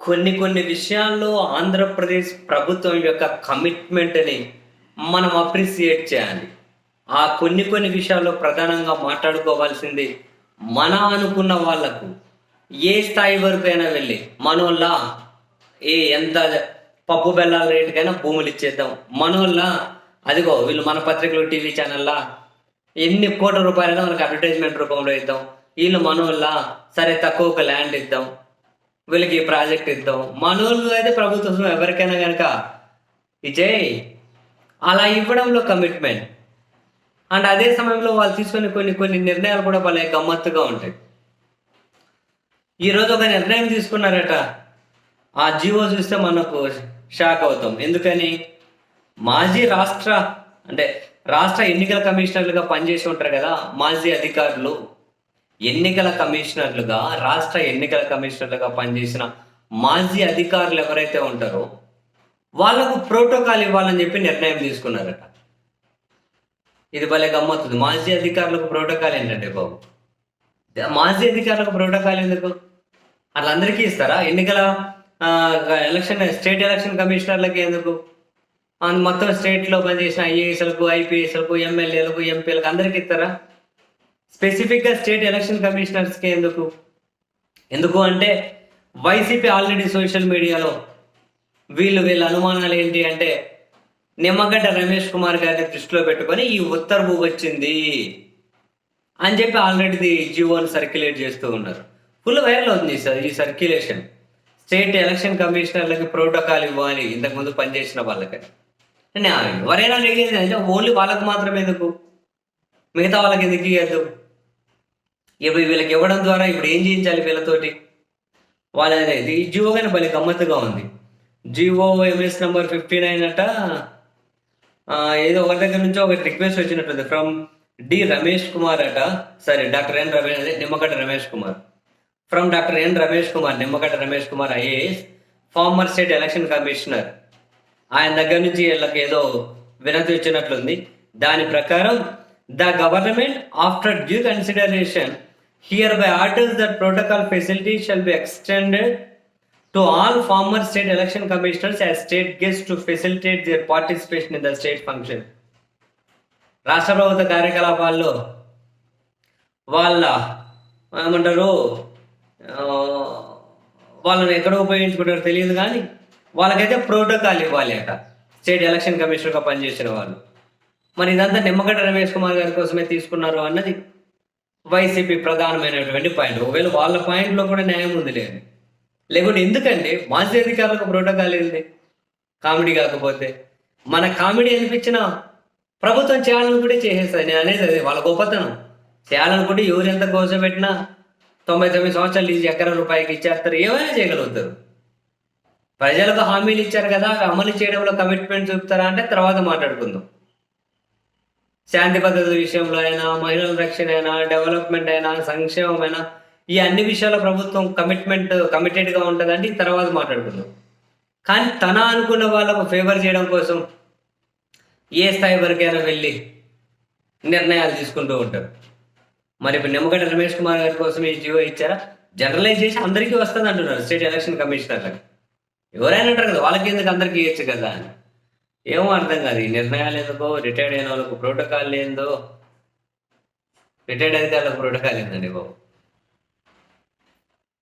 కొన్ని కొన్ని విషయాల్లో ఆంధ్రప్రదేశ్ ప్రభుత్వం యొక్క కమిట్మెంట్ని మనం అప్రిసియేట్ చేయాలి. ఆ కొన్ని కొన్ని విషయాల్లో ప్రధానంగా మాట్లాడుకోవాల్సింది మన అనుకున్న వాళ్ళకు ఏ స్థాయి వరకు అయినా వెళ్ళి మనోళ్ళ ఏ ఎంత పప్పు బెల్లాల రేటుకైనా భూములు ఇచ్చేద్దాం. మనోళ్ళ అదిగో వీళ్ళు మన పత్రికలు టీవీ ఛానల్లా ఎన్ని కోట్ల రూపాయలైనా మనకు అడ్వర్టైజ్మెంట్ రూపంలో ఇద్దాం. వీళ్ళు మనోళ్ళ సరే తక్కువ ఒక ల్యాండ్ ఇద్దాం. వీళ్ళకి ఈ ప్రాజెక్ట్ ఇద్దాం. మనోళ్ళు అయితే ప్రభుత్వం ఎవరికైనా కనుక విజయ్ అలా ఇవ్వడంలో కమిట్మెంట్ అండ్ అదే సమయంలో వాళ్ళు తీసుకునే కొన్ని కొన్ని నిర్ణయాలు కూడా భలే గమ్మత్తుగా ఉంటాయి. ఈరోజు ఒక నిర్ణయం తీసుకున్నారట. ఆ జీవో చూస్తే మనకు షాక్ అవుతాం. ఎందుకని? మాజీ రాష్ట్ర అంటే రాష్ట్ర ఎన్నికల కమిషనర్లుగా పనిచేసి ఉంటారు కదా మాజీ అధికారులు. ఎన్నికల కమిషనర్లుగా రాష్ట్ర ఎన్నికల కమిషనర్లుగా పనిచేసిన మాజీ అధికారులు ఎవరైతే ఉంటారో వాళ్ళకు ప్రోటోకాల్ ఇవ్వాలని చెప్పి నిర్ణయం తీసుకున్నారట. ఇది భలే గమ్మత్తుంది మాజీ అధికారులకు ప్రోటోకాల్ ఏంటంటే బాబు? మాజీ అధికారులకు ప్రోటోకాల్ ఎందుకు? అట్లా అందరికీ ఇస్తారా? ఎన్నికల ఎలక్షన్ స్టేట్ ఎలక్షన్ కమిషనర్లకి ఎందుకు? మొత్తం స్టేట్లో పనిచేసిన ఐఏఎస్లకు ఐపీఎస్లకు ఎమ్మెల్యేలకు ఎంపీలకు అందరికీ ఇస్తారా? స్పెసిఫిక్గా స్టేట్ ఎలక్షన్ కమిషనర్స్కి ఎందుకు? ఎందుకు అంటే వైసీపీ ఆల్రెడీ సోషల్ మీడియాలో వీళ్ళు వీళ్ళ అనుమానాలు ఏంటి అంటే నిమ్మగడ్డ రమేష్ కుమార్ గారిని దృష్టిలో పెట్టుకొని ఈ ఉత్తర్వు వచ్చింది అని చెప్పి ఆల్రెడీ జీవోని సర్క్యులేట్ చేస్తూ ఉన్నారు. ఫుల్ వైరల్ అవుతుంది సార్ ఈ సర్క్యులేషన్. స్టేట్ ఎలక్షన్ కమిషనర్లకి ప్రోటోకాల్ ఇవ్వాలి ఇంతకుముందు పనిచేసిన వాళ్ళకి ఎవరైనా అడిగేది అంటే ఓన్లీ వాళ్ళకు మాత్రమే ఎందుకు? మిగతా వాళ్ళకి ఎందుకు ఇవ్వద్దు ఇప్పుడు వీళ్ళకి ఇవ్వడం ద్వారా ఇప్పుడు ఏం చేయించాలి వీళ్ళతోటి? వాళ్ళ ఈ జియో కానీ భలే గమ్మత్తుగా ఉంది. GO MS number fifty nine అట ఏదో ఒకరి దగ్గర నుంచి ఒక రిక్వెస్ట్ వచ్చినట్టుంది ఫ్రమ్ డి రమేష్ కుమార్ అట. సరే డాక్టర్ ఎన్ రమేష్ అదే Nimmagadda Ramesh Kumar. From doctor N Ramesh Kumar Nimmagadda Ramesh Kumar IAS former state election commissioner. ఆయన దగ్గర నుంచి వీళ్ళకి ఏదో వినతి వచ్చినట్లుంది. దాని ప్రకారం the government after due consideration hereby orders that protocol facility shall be extended to all former state election commissioners as state guest to facilitate their participation in the state function రాష్ట్ర ప్రభుత్వ కార్యకలాపాల్లో వాళ్ళ ఏమంటారు వాళ్ళని ఎక్కడ ఉపయోగించుకుంటారో తెలియదు కానీ వాళ్ళకైతే ప్రోటోకాల్ ఇవ్వాలి అట స్టేట్ ఎలక్షన్ కమిషనర్గా పనిచేసిన వాళ్ళు. మరి ఇదంతా నిమ్మగడ్డ రమేష్ కుమార్ గారి కోసమే తీసుకున్నారు అన్నది వైసీపీ ప్రధానమైనటువంటి పాయింట్. ఒకవేళ వాళ్ళ పాయింట్లో కూడా న్యాయం ఉంది లేదు. లేకుంటే ఎందుకండి? మాజీ అధికారులకు ప్రోటోకాల్ ఏంది కామెడీ కాకపోతే. మన కామెడీ అనిపించిన ప్రభుత్వం చేయాలనుకుంటే చేసేస్తుంది. నేను అనేది అదే వాళ్ళ గొప్పతనం. చేయాలనుకుంటే ఎవరు ఎంత కోసం పెట్టినా తొంభై తొమ్మిది సంవత్సరాలు ఇచ్చి ఎకరం రూపాయికి ఇచ్చేస్తారు. ఏమైనా చేయగలుగుతారు. ప్రజలకు హామీలు ఇచ్చారు కదా అమలు చేయడంలో కమిట్మెంట్ చూపుతారా అంటే తర్వాత మాట్లాడుకుందాం. శాంతి భద్రత విషయంలో అయినా మహిళల రక్షణ అయినా డెవలప్మెంట్ అయినా సంక్షేమం అయినా ఈ అన్ని విషయాల ప్రభుత్వం కమిట్మెంట్ కమిటెడ్గా ఉంటుందంటే తర్వాత మాట్లాడుకుందాం. కానీ తన అనుకున్న వాళ్ళకు ఫేవర్ చేయడం కోసం ఏ స్థాయి వరకైనా వెళ్ళి నిర్ణయాలు తీసుకుంటూ ఉంటారు. మరి ఇప్పుడు నిమ్మగడ్డ రమేష్ కుమార్ గారి కోసం ఈ జియో ఇచ్చారా? జనరలైజ్ చేసి అందరికీ వస్తుంది అంటున్నారు స్టేట్ ఎలక్షన్ కమిషనర్లకు ఎవరైనా అంటారు కదా వాళ్ళకి ఎందుకు అందరికీ ఇవ్వచ్చు కదా అని. ఏమో అర్థం కాదు. ఈ నిర్ణయాలు ఎందుకో రిటైర్డ్ అయిన వాళ్ళకు ప్రోటోకాల్ ఏందో రిటైర్డ్ అయితే వాళ్ళకు ప్రోటోకాల్ ఏందండి బాబు?